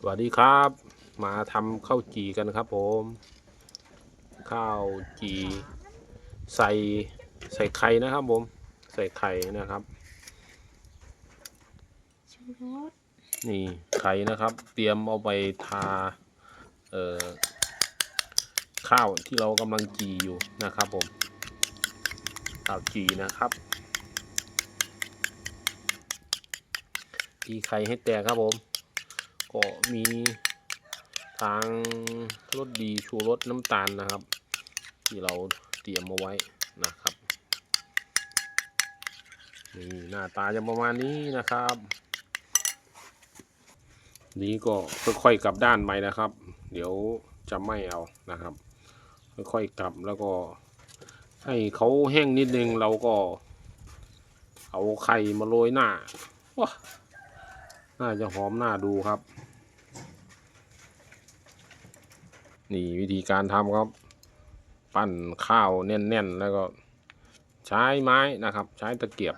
สวัสดีครับ มาทำข้าวจีกันครับผม ข้าวจีใส่ใส่ไข่นะครับผม ใส่ไข่นะครับ นี่ไข่นะครับ เตรียมเอาไปทาเอ่อข้าวที่เรากำลังจีอยู่นะครับผมข้าวจีนะครับตีไข่ให้แตกครับผม ก็มีทางรสดีชูรสน้ำตาลนะครับ ที่เราเตรียมมาไว้นะครับนี่หน้าตาจะประมาณนี้นะครับ นี้ก็ค่อยๆกลับด้านไปนะครับ เดี๋ยวจะไม่เอานะครับ ค่อยๆกลับแล้วก็ให้เขาแห้งนิดนึงเราก็ เอาไข่มาโรยหน้าว้าน่าจะหอมหน้าดูครับ นี่วิธีการทำครับ ปั้นข้าวแน่นๆ แล้วก็ใช้ไม้นะครับ ใช้ตะเกียบ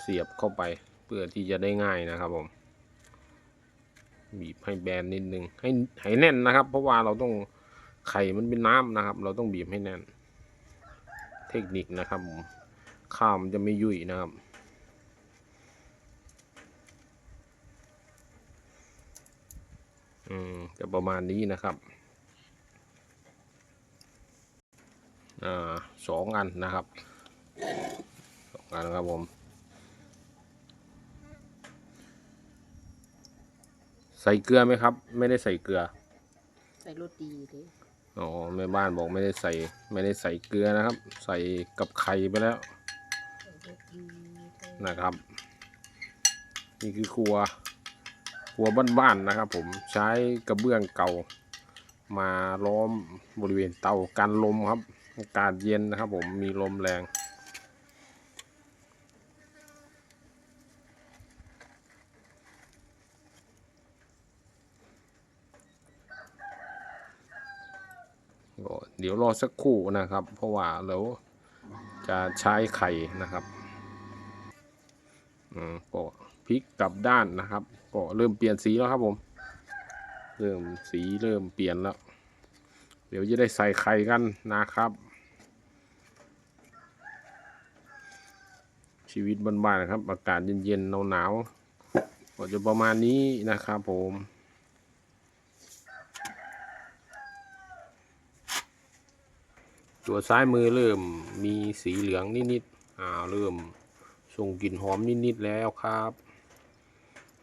เสียบเข้าไปเพื่อที่จะได้ง่ายนะครับผมบีบให้แบนนิดนึงให้ให้แน่นนะครับ เพราะว่าเราต้องไข่มันเป็นน้ำนะครับ เราต้องบีบให้แน่น เทคนิคนะครับผมข้าวมันจะไม่ยุ่ยนะครับ อืม จะประมาณนี้นะครับอ่าสองอันนะครับสองอันครับผมใส่เกลือไหมครับ ไม่ได้ใส่เกลือ ใส่รสดีเลยอ๋อแม่บ้านบอกไม่ได้ใส่ไม่ได้ใส่เกลือนะครับ ใส่กับไข่ไปแล้วใส่รสดีเลยนะครับ นี่คือครัว ครัวบ้านๆนะครับ ผมใช้กระเบื้องเก่ามาล้อมบริเวณเตากันลมครับอากาศเย็นนะครับ ผมมีลมแรงเดี๋ยวรอสักครู่นะครับ เพราะว่าเราจะใช้ไข่นะครับ อืมก็ พลิกกลับด้านนะครับ ก็เริ่มเปลี่ยนสีแล้วครับผม เริ่มสีเริ่มเปลี่ยนแล้ว เดี๋ยวจะได้ใส่ไข่กันนะครับ ชีวิตบ้านๆนะครับ อากาศเย็นๆหนาวๆก็จะประมาณนี้นะครับผมตัวซ้ายมือเริ่มมีสีเหลืองนิดๆอ่าเริ่มส่งกลิ่นหอมนิดๆแล้วครับ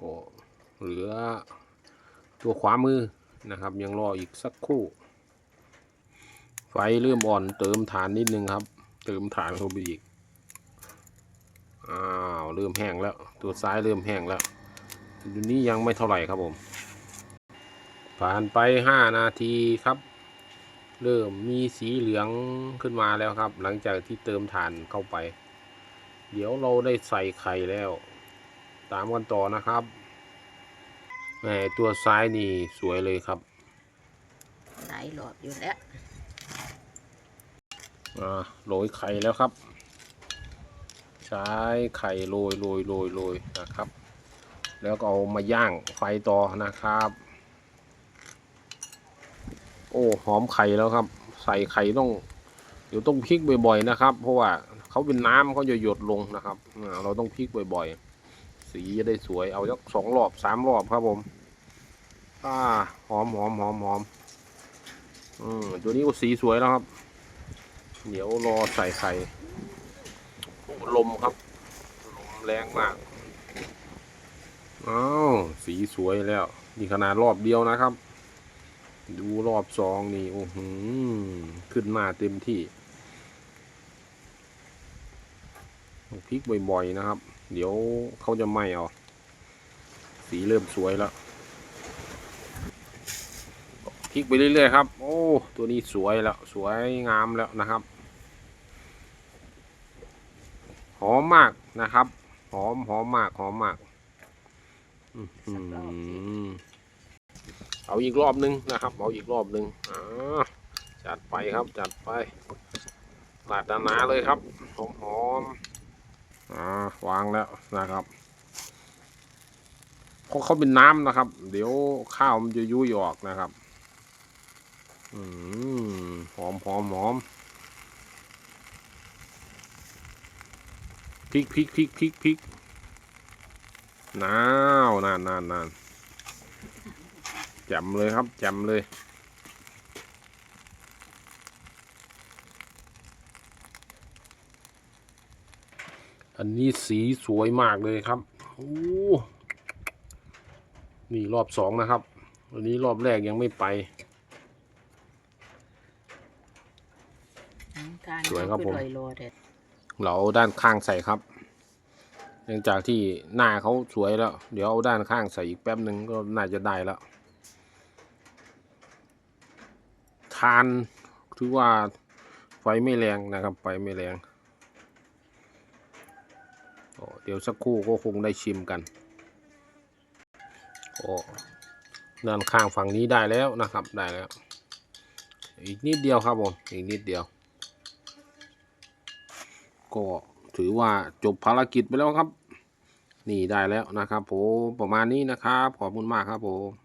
ก็เหลือตัวขวามือนะครับ ยังรออีกสักครู่ ไฟเริ่มอ่อนเติมฐานนิดนึงครับ เติมฐานเข้าไปอีกอ้าวเริ่มแห้งแล้ว ตัวซ้ายเริ่มแห้งแล้วตัวนี้ยังไม่เท่าไหร่ครับผม ผ่านไปห้านาทีครับ เริ่มมีสีเหลืองขึ้นมาแล้วครับ หลังจากที่เติมถ่านเข้าไป เดี๋ยวเราได้ใส่ไข่แล้ว ตามกันต่อนะครับแหมตัวซ้ายนี่สวยเลยครับหลายหลอดอยู่แล้วอ่าโรยไข่แล้วครับ ใช้ไข่โรยโรยโรยโรยนะครับ แล้วก็เอามาย่างไฟต่อนะครับ โอ้หอมไข่แล้วครับ ใส่ไข่ต้องเดี๋ยวต้องพลิกบ่อยๆนะครับ เพราะว่าเขาเป็นน้ำเขาจะหยดลงนะครับอ่าเราต้องพลิกบ่อยๆ สีจะได้สวยเอาสักสองรอบสามรอบครับผมอ่าหอมหอมหอมหอมอืมตัวนี้ก็สีสวยแล้วครับ เดี๋ยวรอใส่ไข่ลมครับลมแรงมากอ้าวสีสวยแล้ว นี่ขนาดรอบเดียวนะครับ ดูรอบสองนี่โอ้โหขึ้นมาเต็มที่พลิกบ่อยๆนะครับ เดี๋ยวเขาจะไหม้เอาสีเริ่มสวยแล้วพลิกไปเรื่อยๆครับ โอ้ ตัวนี้สวยแล้ว สวยงามแล้วนะครับ หอมมากนะครับ หอมหอมมาก หอมมากอื้อหือเอาอีกรอบนึงนะครับ เอาอีกรอบนึงอ่าจัดไปครับ จัดไปปาดนาเลยครับ หอมหอม งแล้วนะครับเพราะเขาเป็นน้ำนะครับ เดี๋ยวข้าวมันจะยุยออกนะครับ อืมหอมหอมหอมพริกพริกพริกพริกพริกน้าวนานนานนานแจ่มเลยครับแจ่มเลย อันนี้สีสวยมากเลยครับโอ้นี่รอบสองนะครับ วันนี้รอบแรกยังไม่ไปการสวยครับผมลอยโลเด็ดเราเอาด้านข้างใส่ครับ เนื่องจากที่หน้าเขาสวยแล้ว เดี๋ยวเอาด้านข้างใส่อีกแป๊บหนึ่งก็น่าจะได้แล้ว ทานถือว่าไฟไม่แรงนะครับ ไฟไม่แรง โอ้เดี๋ยวสักครู่ก็คงได้ชิมกันโอ้ด้านข้างฝั่งนี้ได้แล้วนะครับได้แล้ว อีกนิดเดียวครับผมอีกนิดเดียว ก็ถือว่าจบภารกิจไปแล้วครับ นี่ได้แล้วนะครับผมประมาณนี้นะครับขอบคุณมากครับผม